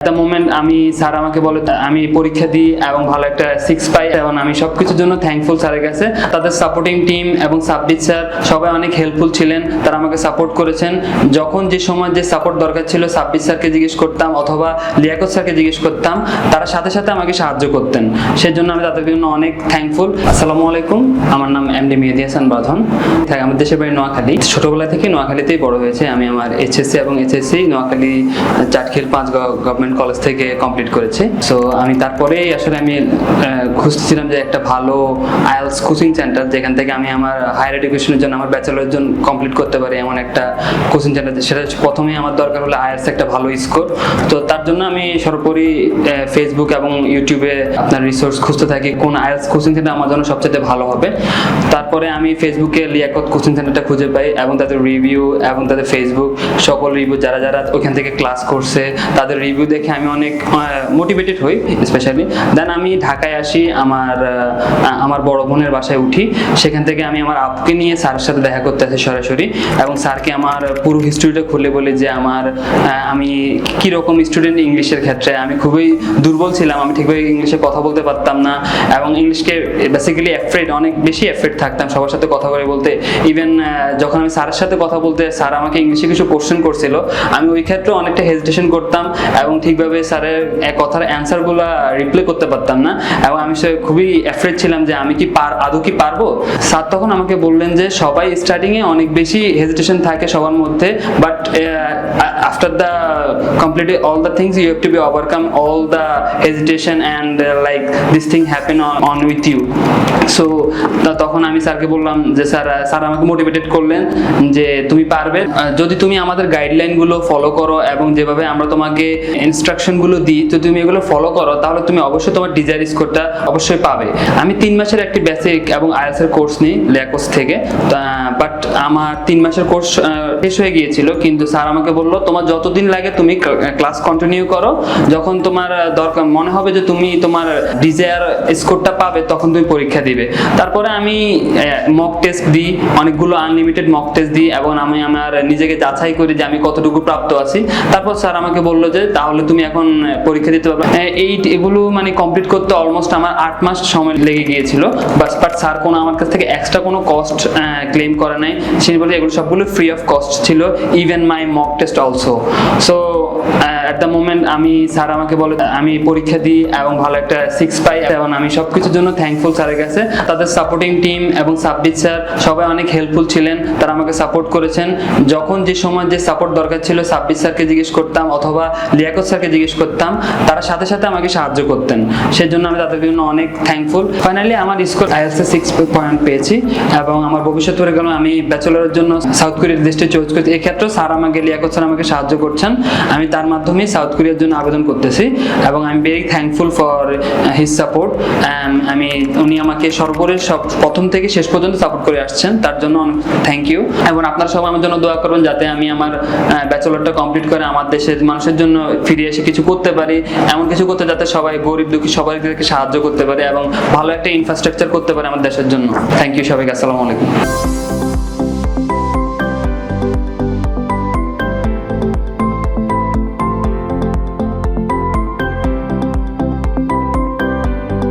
The moment আমি, sir আমাকে বলে আমি পরীক্ষা দিই এবং ভালো একটা সিক্স পাই এবং আমি সব কিছুর জন্য থ্যাঙ্কফুল স্যারের কাছে। তাদের সাপোর্টিং টিম এবং সাব্বির স্যার সবাই অনেক হেল্পফুল ছিলেন। তারা আমাকে সাপোর্ট করেছেন। যখন যে সময় যে সাপোর্ট দরকার ছিল, সাব্বির স্যারকে জিজ্ঞেস করতাম অথবা লিয়াকত স্যারকে জিজ্ঞেস করতাম, তারা সাথে সাথে আমাকে সাহায্য করতেন। সেই জন্য আমি তাদের জন্য অনেক থ্যাঙ্কফুল আসসালামু আলাইকুম। আমার নাম এমডি মেহেদি হাসান বাঁধন। আমার দেশের বাড়ি নোয়াখালী। ছোটবেলা থেকে নোয়াখালীতেই বড় হয়েছে আমি আমার এইচএসসি এবং এইচএসসি নোয়াখালী, চাটখিল পাঁচ গভর্নমেন্ট কলেজ থেকে কমপ্লিট করেছি। সো আমি তারপরেই আসলে আমি খুঁজছিলাম যে একটা ভালো আইএলস কোচিং সেন্টার যেখান থেকে আমি আমার হায়ার এডুকেশনের জন্য, আমার ব্যাচেলারের জন্য কমপ্লিট করতে পারি এমন একটা কোচিং সেন্টার সেটা প্রথমেই আমার দরকার হলো আইএলস একটা ভালো স্কোর তো তার জন্য আমি সর্বোপরি ফেসবুক এবং ইউটিউবে আপনার রিসোর্স খুঁজতে থাকি, কোন আইএলস কোচিং সেন্টার আমার জন্য সবচেয়ে ভালো হবে। তারপরে আমি ফেসবুকে লিয়াকত কোচিং সেন্টারটা খুঁজে পাই, এবং তাদের রিভিউ এবং তাদের ফেসবুক সকল রিভিউ যারা যারা ওখান থেকে ক্লাস করছে, তাদের রিভিউ দেখে আমি অনেক মোটিভেটেড হই স্পেশালি দেন আমি ঢাকায় আসি, আমার আমার বড় বোনের বাসায় উঠি। সেখান থেকে আমি আমার আপুকে নিয়ে স্যারের সাথে দেখা করতে আসি সরাসরি। এবং স্যারকে আমার পুরো হিস্ট্রিটা খুলে বলি যে আমার আমি কীরকম স্টুডেন্ট ইংলিশের ক্ষেত্রে। আমি খুবই দুর্বল ছিলাম, আমি ঠিকভাবে ইংলিশে কথা বলতে পারতাম না। এবং ইংলিশকে বেসিক্যালি অ্যাফ্রেড অনেক বেশি অ্যাফ্রেড থাকতাম সবার সাথে কথা বলে বলতে। ইভেন যখন আমি স্যারের সাথে কথা বলতে, স্যার আমাকে ইংলিশে কিছু কোশ্চেন করছিল, আমি ওই ক্ষেত্রে অনেকটা হেজিটেশন করতাম। এবং ঠিকভাবে স্যারের এক কথার অ্যান্সারগুলো রিপ্লাই করতে পারতাম না। এবং আমি সে খুবই অ্যাফ্রেড ছিলাম যে আমি কি পার, আদৌ কি পারব? স্যার তখন আমাকে বললেন যে সবাই স্টার্টিংয়ে অনেক বেশি হেজিটেশন থাকে সবার মধ্যে but after the completely all the things you have to be overcome all the hesitation and like this thing happen on with you so তখন আমি স্যারকে বললাম যে স্যার স্যার আমাকে মোটিভেটেড করলেন যে তুমি পারবে। যদি তুমি আমাদের গাইডলাইনগুলো ফলো করো এবং যেভাবে আমরা তোমাকে ইনস্ট্রাকশনগুলো দিই তো তুমি এগুলো ফলো করো, তাহলে তুমি অবশ্যই তোমার ডিজায়ার স্কোরটা অবশ্যই পাবে। আমি তিন মাসের একটি বেসিক এবং আইএলস এর কোর্স নিই ল্যাকোস থেকে। বাট আমার তিন মাসের কোর্স শেষ হয়ে গিয়েছিল, কিন্তু স্যার আমাকে বলল, তোমার যতদিন লাগে তুমি ক্লাস কন্টিনিউ করো। যখন তোমার দরকার, মনে হবে যে তুমি তোমার ডিজায়ার স্কোরটা পাবে, তখন তুমি পরীক্ষা দিবে। তারপরে আমি মক টেস্ট দিই, অনেকগুলো আনলিমিটেড মক টেস্ট দিই, এবং আমি আমার নিজেকে যাচাই করি যে আমি কতটুকু প্রাপ্ত আছি। তারপর স্যার আমাকে বলল যে, তাহলে তুমি এখন পরীক্ষা দিতে পারব। এইট এই এগুলো মানে কমপ্লিট করতে অলমোস্ট আমার আট মাস সময় লেগে গিয়েছিল। বাস বাট স্যার কোনো আমার কাছ থেকে এক্সট্রা কোনো কস্ট ক্লেম করে নাই। সে বলে এগুলো সবগুলো ফ্রি অফ কস্ট ছিল even my mock test also so at the moment আমি স্যার আমাকে বলে, আমি পরীক্ষা দিই এবং ভালো একটা সিক্স পাই। এবং আমি সব কিছুর জন্য থ্যাঙ্কফুল স্যারের কাছে। তাদের সাপোর্টিং টিম এবং সাব্বির স্যার সবাই অনেক হেল্পফুল ছিলেন। তারা আমাকে সাপোর্ট করেছেন। যখন যে সময় যে সাপোর্ট দরকার ছিল, সাব্বির স্যারকে জিজ্ঞেস করতাম অথবা লিয়াকত স্যারকে জিজ্ঞেস করতাম, তারা সাথে সাথে আমাকে সাহায্য করতেন। সেই জন্য আমি তাদের জন্য অনেক থ্যাঙ্কফুল ফাইনালি আমার স্কোর আইএলসে সিক্স পয়েন্ট পেয়েছি এবং আমার ভবিষ্যৎ পরে গেল। আমি ব্যাচেলরের জন্য সাউথ কোরিয়ার দেশটি চুজ করছি। এক্ষেত্রে স্যার আমাকে, লিয়াকত স্যার আমাকে সাহায্য করছেন। আমি তার মাধ্যমেই সাউথ কোরিয়ার জন্য আবেদন করতেছি এবং আমি very thankful for his support আমি, উনি আমাকে সর্বোপরি সব প্রথম থেকে শেষ পর্যন্ত সাপোর্ট করে আসছেন, তার জন্য অনেক থ্যাংক ইউ এবং আপনারা সবাই আমার জন্য দোয়া করবেন যাতে আমি আমার ব্যাচেলরটা কমপ্লিট করে আমার দেশের মানুষের জন্য ফিরে এসে কিছু করতে পারি, এমন কিছু করতে যাতে সবাই গরিব দুঃখী সবাইকে সাহায্য করতে পারে এবং ভালো একটা ইনফ্রাস্ট্রাকচার করতে পারে আমার দেশের জন্য। থ্যাংক ইউ সবাইকে, আসসালামু আলাইকুম।